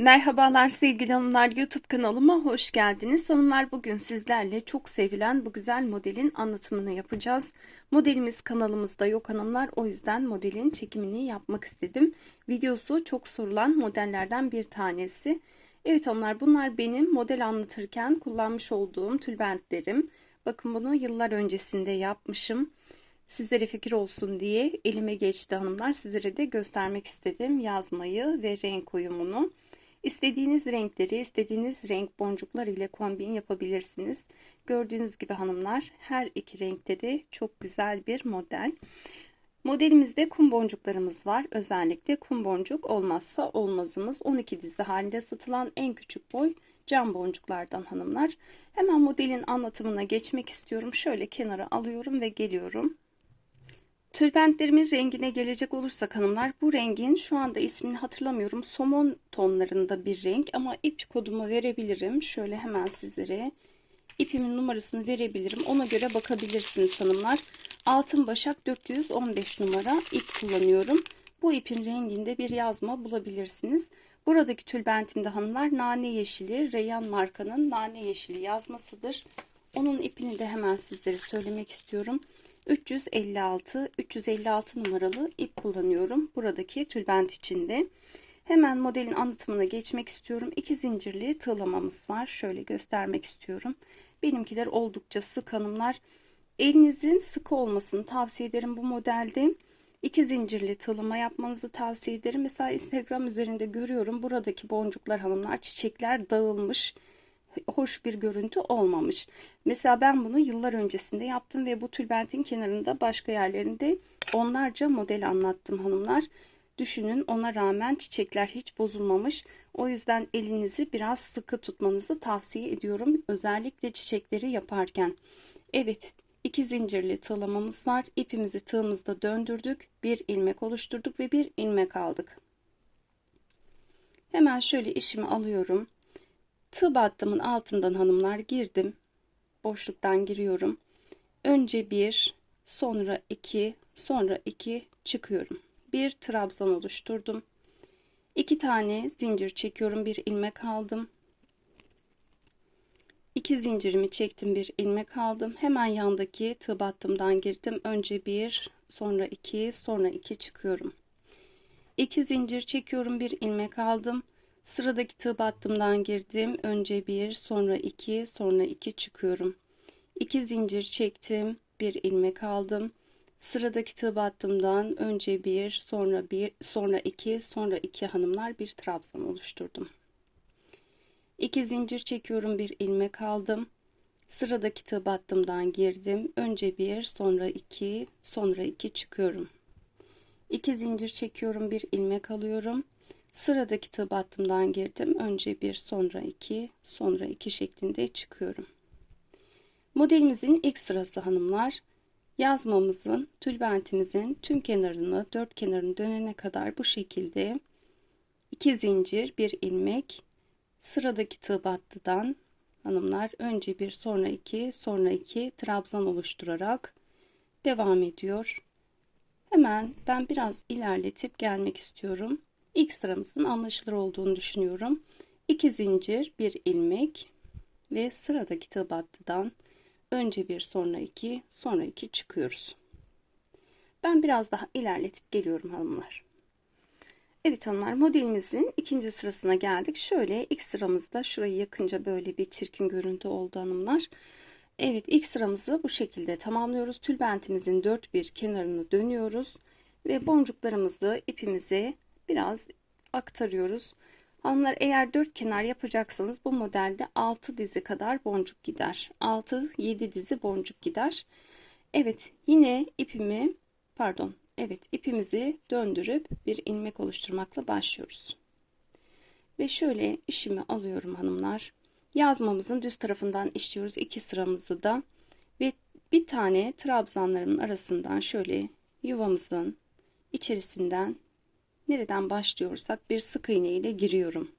Merhabalar sevgili hanımlar YouTube kanalıma hoş geldiniz. Hanımlar bugün sizlerle çok sevilen bu güzel modelin anlatımını yapacağız. Modelimiz kanalımızda yok hanımlar o yüzden modelin çekimini yapmak istedim. Videosu çok sorulan modellerden bir tanesi. Evet hanımlar bunlar benim model anlatırken kullanmış olduğum tülbentlerim. Bakın bunu yıllar öncesinde yapmışım. Sizlere fikir olsun diye elime geçti hanımlar. Sizlere de göstermek istedim yazmayı ve renk uyumunu. İstediğiniz renkleri, istediğiniz renk boncuklar ile kombin yapabilirsiniz. Gördüğünüz gibi hanımlar her iki renkte de çok güzel bir model. Modelimizde kum boncuklarımız var. Özellikle kum boncuk olmazsa olmazımız 12 dizi halinde satılan en küçük boy cam boncuklardan hanımlar. Hemen modelin anlatımına geçmek istiyorum. Şöyle kenara alıyorum ve geliyorum. Tülbentlerimin rengine gelecek olursak hanımlar bu rengin şu anda ismini hatırlamıyorum. Somon tonlarında bir renk ama ip kodumu verebilirim. Şöyle hemen sizlere ipimin numarasını verebilirim. Ona göre bakabilirsiniz hanımlar. Altın Başak 415 numara ip kullanıyorum. Bu ipin renginde bir yazma bulabilirsiniz. Buradaki tülbentimde hanımlar nane yeşili, Reyhan markanın nane yeşili yazmasıdır. Onun ipini de hemen sizlere söylemek istiyorum. 356 356 numaralı ip kullanıyorum buradaki tülbent içinde. Hemen modelin anlatımına geçmek istiyorum. İki zincirli tığlamamız var. Şöyle göstermek istiyorum. Benimkiler oldukça sık hanımlar. Elinizin sıkı olmasını tavsiye ederim bu modelde. İki zincirli tığlama yapmanızı tavsiye ederim. Mesela Instagram üzerinde görüyorum. Buradaki boncuklar hanımlar çiçekler dağılmış hoş bir görüntü olmamış. Mesela ben bunu yıllar öncesinde yaptım ve bu tülbentin kenarında başka yerlerinde onlarca model anlattım hanımlar. Düşünün ona rağmen çiçekler hiç bozulmamış. O yüzden elinizi biraz sıkı tutmanızı tavsiye ediyorum. Özellikle çiçekleri yaparken. Evet iki zincirli tığlamamız var. İpimizi tığımızda döndürdük. Bir ilmek oluşturduk ve bir ilmek aldık. Hemen şöyle işimi alıyorum. Tığ battımın altından hanımlar girdim. Boşluktan giriyorum. Önce bir, sonra iki, sonra iki çıkıyorum. Bir trabzan oluşturdum. İki tane zincir çekiyorum. Bir ilmek aldım. İki zincirimi çektim. Bir ilmek aldım. Hemen yandaki tığ battımdan girdim. Önce bir, sonra iki, sonra iki çıkıyorum. İki zincir çekiyorum. Bir ilmek aldım. Sıradaki tığ battımdan girdim. Önce bir, sonra iki, sonra iki çıkıyorum. İki zincir çektim. Bir ilmek aldım. Sıradaki tığ battımdan önce bir, sonra bir, sonra iki, sonra iki hanımlar bir trabzan oluşturdum. İki zincir çekiyorum. Bir ilmek aldım. Sıradaki tığ battımdan girdim. Önce bir, sonra iki, sonra iki çıkıyorum. İki zincir çekiyorum. Bir ilmek alıyorum. Sıradaki tığ battımdan girdim. Önce bir sonra iki sonra iki şeklinde çıkıyorum. Modelimizin ilk sırası hanımlar yazmamızın tülbentimizin tüm kenarını dört kenarını dönene kadar bu şekilde iki zincir bir ilmek sıradaki tığ battıdan hanımlar önce bir sonra iki sonra iki trabzan oluşturarak devam ediyor. Hemen ben biraz ilerletip gelmek istiyorum. İlk sıramızın anlaşılır olduğunu düşünüyorum. 2 zincir, bir ilmek ve sıradaki tığ battıdan önce bir sonra iki sonra iki çıkıyoruz. Ben biraz daha ilerletip geliyorum hanımlar. Evet hanımlar modelimizin ikinci sırasına geldik. Şöyle ilk sıramızda şurayı yakınca böyle bir çirkin görüntü oldu hanımlar. Evet ilk sıramızı bu şekilde tamamlıyoruz. Tülbentimizin dört bir kenarını dönüyoruz ve boncuklarımızı ipimize biraz aktarıyoruz. Hanımlar eğer dört kenar yapacaksanız bu modelde 6 dizi kadar boncuk gider. 6-7 dizi boncuk gider. Evet yine ipimi pardon evet ipimizi döndürüp bir ilmek oluşturmakla başlıyoruz. Ve şöyle işimi alıyorum hanımlar. Yazmamızın düz tarafından işliyoruz iki sıramızı da ve bir tane trabzanların arasından şöyle yuvamızın içerisinden nereden başlıyorsak bir sık iğne ile giriyorum.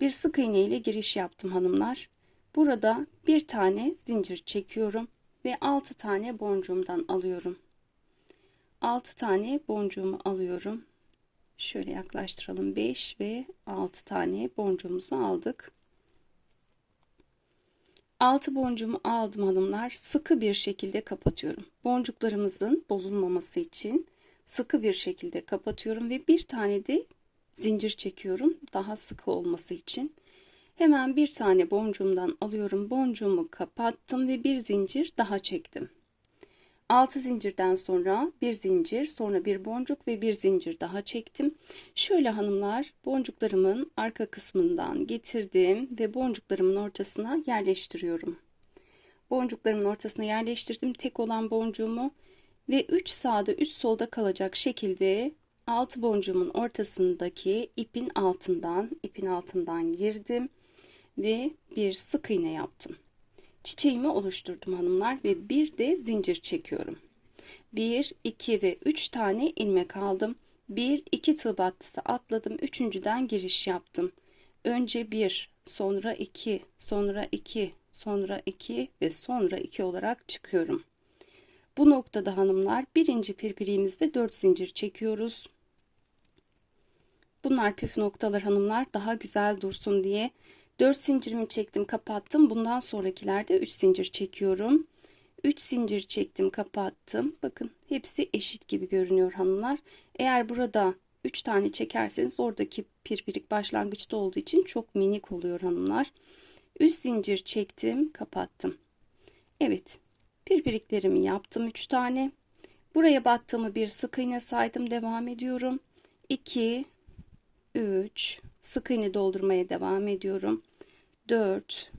Bir sık iğne ile giriş yaptım hanımlar. Burada bir tane zincir çekiyorum ve 6 tane boncuğumdan alıyorum. 6 tane boncuğumu alıyorum Şöyle yaklaştıralım. 5 ve 6 tane boncuğumuzu aldık. 6 boncuğumu aldım hanımlar. Sıkı bir şekilde kapatıyorum. Boncuklarımızın bozulmaması için sıkı bir şekilde kapatıyorum ve bir tane de zincir çekiyorum. Daha sıkı olması için. Hemen bir tane boncuğumdan alıyorum. Boncuğumu kapattım ve bir zincir daha çektim. 6 zincirden sonra bir zincir, sonra bir boncuk ve bir zincir daha çektim. Şöyle hanımlar boncuklarımın arka kısmından getirdim ve boncuklarımın ortasına yerleştiriyorum. Boncuklarımın ortasına yerleştirdim tek olan boncuğumu ve 3 sağda 3 solda kalacak şekilde 6 boncuğumun ortasındaki ipin altından ipin altından girdim ve bir sık iğne yaptım çiçeğimi oluşturdum hanımlar ve bir de zincir çekiyorum. 1, 2 ve 3 tane ilmek aldım. 1, 2 tığ battısı atladım. Üçüncüden giriş yaptım. Önce 1, sonra 2, sonra 2, sonra 2 ve sonra 2 olarak çıkıyorum. Bu noktada hanımlar birinci pirpiriğimizde 4 zincir çekiyoruz. Bunlar püf noktalar hanımlar daha güzel dursun diye 4 zincirimi çektim kapattım. Bundan sonrakilerde 3 zincir çekiyorum. 3 zincir çektim kapattım. Bakın hepsi eşit gibi görünüyor hanımlar. Eğer burada 3 tane çekerseniz oradaki pirpirik başlangıçta olduğu için çok minik oluyor hanımlar. 3 zincir çektim kapattım. Evet pirpiriklerimi yaptım 3 tane. Buraya battığımı bir sık iğne saydım devam ediyorum. 2 3 sık iğne doldurmaya devam ediyorum. 4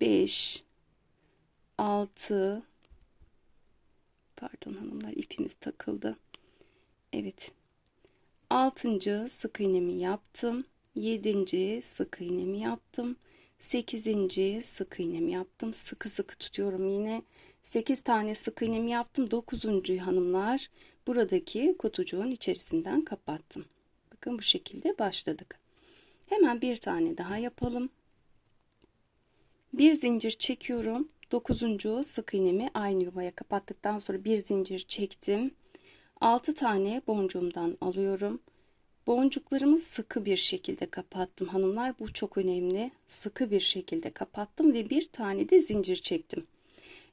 5 6 pardon hanımlar ipimiz takıldı. Evet. 6. sık iğnemi yaptım. 7. sık iğnemi yaptım. 8. sık iğnemi yaptım. Sıkı sıkı tutuyorum yine. 8 tane sık iğnemi yaptım. 9. hanımlar buradaki kutucuğun içerisinden kapattım. Bakın bu şekilde başladık. Hemen bir tane daha yapalım. Bir zincir çekiyorum. Dokuzuncu sık iğnemi aynı yuvaya kapattıktan sonra bir zincir çektim. 6 tane boncuğumdan alıyorum. Boncuklarımı sıkı bir şekilde kapattım hanımlar. Bu çok önemli. Sıkı bir şekilde kapattım ve bir tane de zincir çektim.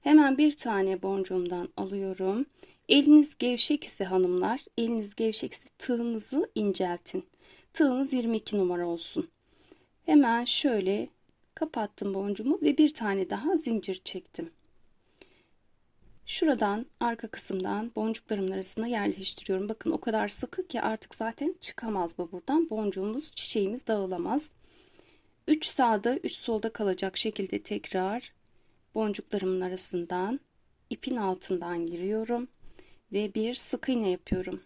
Hemen bir tane boncuğumdan alıyorum. Eliniz gevşek ise hanımlar, eliniz gevşek ise tığınızı inceltin. Tığınız 22 numara olsun. Hemen şöyle kapattım boncuğumu ve bir tane daha zincir çektim. Şuradan arka kısımdan boncuklarımın arasına yerleştiriyorum. Bakın o kadar sıkı ki artık zaten çıkamaz bu buradan. Boncuğumuz, çiçeğimiz dağılamaz. 3 sağda 3 solda kalacak şekilde tekrar boncuklarımın arasından ipin altından giriyorum ve bir sık iğne yapıyorum.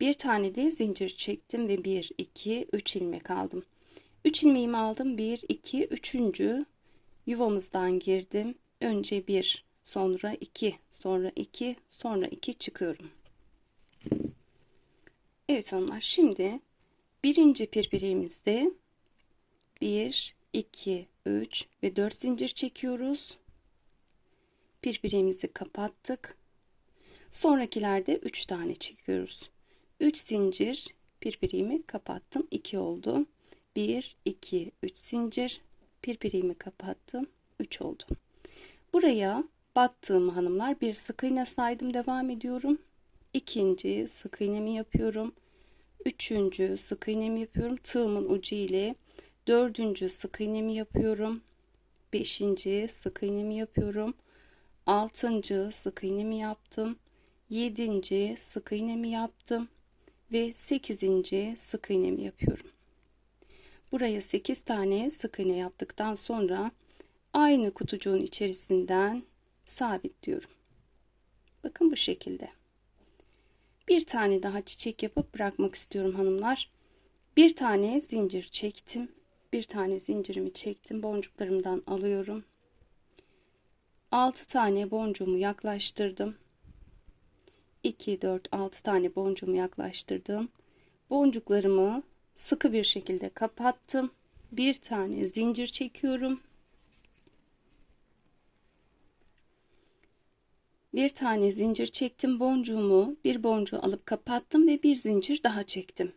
Bir tane de zincir çektim ve 1 2 3 ilmek aldım. 3 ilmeğimi aldım. 1 2 3. yuvamızdan girdim. Önce 1, sonra 2, sonra 2, sonra 2 çıkıyorum. Evet hanımlar şimdi birinci pirpiriğimizde 1 2 3 ve 4 zincir çekiyoruz. Pirpiriğimizi kapattık. Sonrakilerde 3 tane çekiyoruz. 3 zincir pirpirimi kapattım 2 oldu 1 2 3 zincir pirpirimi kapattım 3 oldu buraya battığım hanımlar bir sık iğne saydım devam ediyorum. İkinci sık iğnemi yapıyorum. Üçüncü sık iğnemi yapıyorum tığımın ucu ile. Dördüncü sık iğnemi yapıyorum. Beşinci sık iğnemi yapıyorum. Altıncı sık iğnemi yaptım. Yedinci sık iğnemi yaptım. Ve 8. sık iğnemi yapıyorum. Buraya 8 tane sık iğne yaptıktan sonra aynı kutucuğun içerisinden sabitliyorum. Bakın bu şekilde. Bir tane daha çiçek yapıp bırakmak istiyorum hanımlar. Bir tane zincir çektim. Bir tane zincirimi çektim. Boncuklarımdan alıyorum. 6 tane boncuğumu yaklaştırdım. 2, 4, 6 tane boncuğumu yaklaştırdım. Boncuklarımı sıkı bir şekilde kapattım. Bir tane zincir çekiyorum. Bir tane zincir çektim boncuğumu, bir boncuğu alıp kapattım ve bir zincir daha çektim.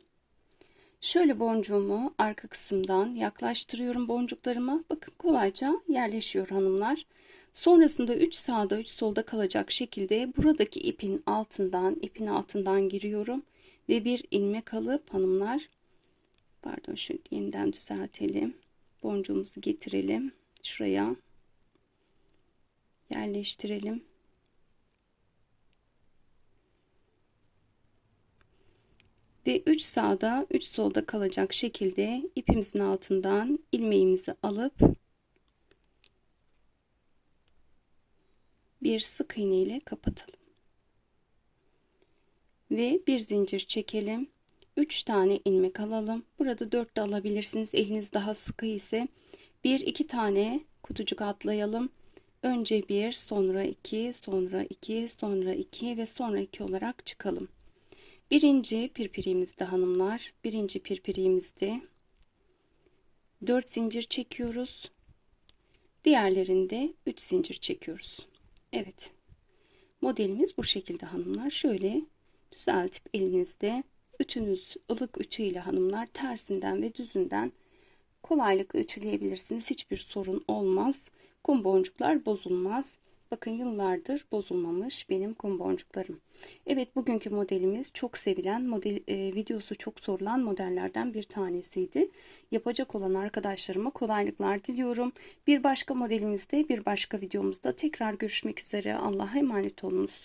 Şöyle boncuğumu arka kısımdan yaklaştırıyorum boncuklarıma. Bakın kolayca yerleşiyor hanımlar. Sonrasında 3 sağda 3 solda kalacak şekilde buradaki ipin altından ipin altından giriyorum ve bir ilmek alıp hanımlar pardon şu yeniden düzeltelim. Boncuğumuzu getirelim. Şuraya yerleştirelim. Ve 3 sağda 3 solda kalacak şekilde ipimizin altından ilmeğimizi alıp bir sık iğne ile kapatalım. Ve bir zincir çekelim. 3 tane ilmek alalım. Burada 4 de alabilirsiniz. Eliniz daha sıkı ise 1 2 tane kutucuk atlayalım. Önce 1, sonra 2, sonra 2, sonra 2 ve sonra 2 olarak çıkalım. Birinci pirpirimizde hanımlar. Birinci pirpirimizde 4 zincir çekiyoruz. Diğerlerinde 3 zincir çekiyoruz. Evet. Modelimiz bu şekilde hanımlar. Şöyle düzeltip elinizde ütünüz ılık ütü ile hanımlar tersinden ve düzünden kolaylıkla ütüleyebilirsiniz. Hiçbir sorun olmaz. Kum boncuklar bozulmaz. Bakın yıllardır bozulmamış benim kum boncuklarım. Evet bugünkü modelimiz çok sevilen model e, videosu çok sorulan modellerden bir tanesiydi. Yapacak olan arkadaşlarıma kolaylıklar diliyorum. Bir başka modelimizde bir başka videomuzda tekrar görüşmek üzere. Allah'a emanet olunuz.